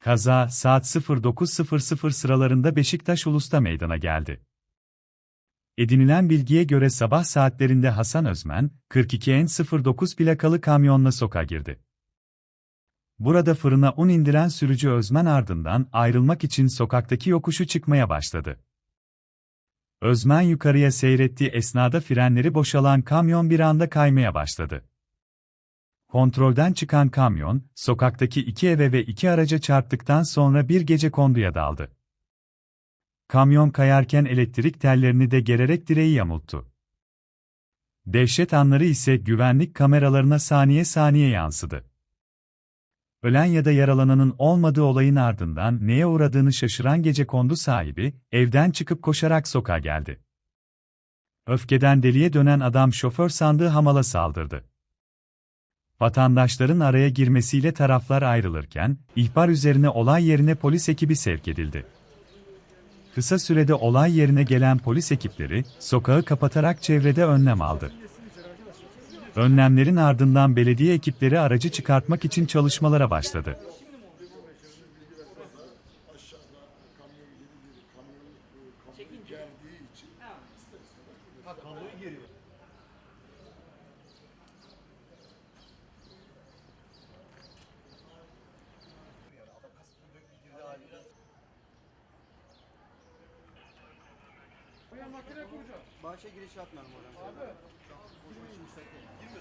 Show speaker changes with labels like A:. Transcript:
A: Kaza saat 09.00 sıralarında Beşiktaş Ulus'ta meydana geldi. Edinilen bilgiye göre sabah saatlerinde Hasan Özmen, 42N09 plakalı kamyonla sokağa girdi. Burada fırına un indiren sürücü Özmen ardından ayrılmak için sokaktaki yokuşu çıkmaya başladı. Özmen yukarıya seyrettiği esnada frenleri boşalan kamyon bir anda kaymaya başladı. Kontrolden çıkan kamyon, sokaktaki iki eve ve iki araca çarptıktan sonra bir gece konduya daldı. Kamyon kayarken elektrik tellerini de gererek direği yamulttu. Dehşet anları ise güvenlik kameralarına saniye saniye yansıdı. Ölen ya da yaralananın olmadığı olayın ardından neye uğradığını şaşıran gece kondu sahibi, evden çıkıp koşarak sokağa geldi. Öfkeden deliye dönen adam şoför sandığı hamala saldırdı. Vatandaşların araya girmesiyle taraflar ayrılırken, ihbar üzerine olay yerine polis ekibi sevk edildi. Kısa sürede olay yerine gelen polis ekipleri, sokağı kapatarak çevrede önlem aldı. Önlemlerin ardından belediye ekipleri aracı çıkartmak için çalışmalara başladı. Oraya makine kuracağım.
B: Bahçe giriş yapmayalım oradan. Abi. Boşuna. Girme.